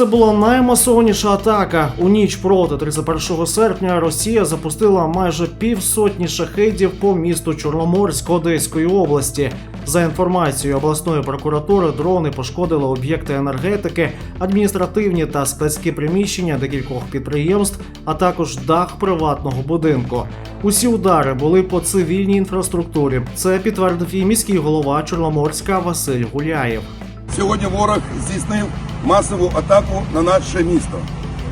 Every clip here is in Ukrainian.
Це була наймасованіша атака. У ніч проти 31 серпня Росія запустила майже півсотні шахедів по місту Чорноморськ Одеської області. За інформацією обласної прокуратури, дрони пошкодили об'єкти енергетики, адміністративні та складські приміщення декількох підприємств, а також дах приватного будинку. Усі удари були по цивільній інфраструктурі. Це підтвердив і міський голова Чорноморська Василь Гуляєв. Сьогодні ворог здійснив масову атаку на наше місто.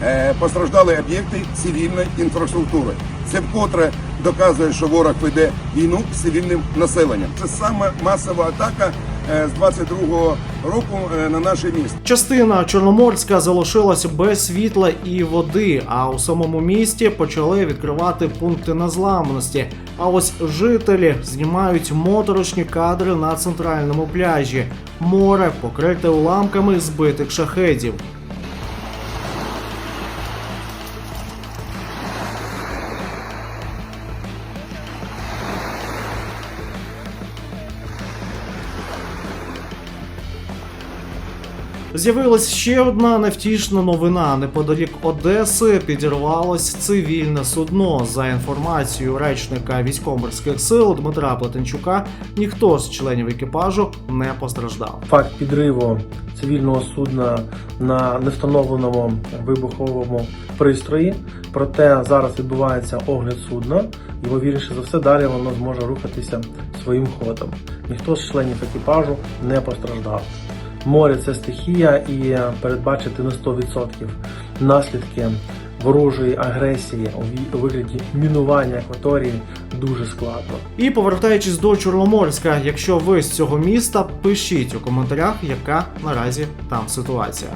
Е, Постраждали об'єкти цивільної інфраструктури. Це вкотре доказує, що ворог веде війну з цивільним населенням. Це саме масова атака з 22-го року е, на наше місто. Частина Чорноморська залишилася без світла і води, а у самому місті почали відкривати пункти незламності. А ось жителі знімають моторошні кадри на центральному пляжі. Море покрите уламками збитих шахедів. З'явилась ще одна невтішна новина. Неподалік Одеси підірвалось цивільне судно. За інформацією речника військово-морських сил Дмитра Плетенчука, ніхто з членів екіпажу не постраждав. Факт підриву цивільного судна на невстановленому вибуховому пристрої. Проте зараз відбувається огляд судна. Ймовірніше за все, далі воно зможе рухатися своїм ходом. Ніхто з членів екіпажу не постраждав. Море це стихія, і передбачити на 100% наслідки ворожої агресії у вигляді мінування акваторії дуже складно. І повертаючись до Чорноморська, якщо ви з цього міста, пишіть у коментарях, яка наразі там ситуація.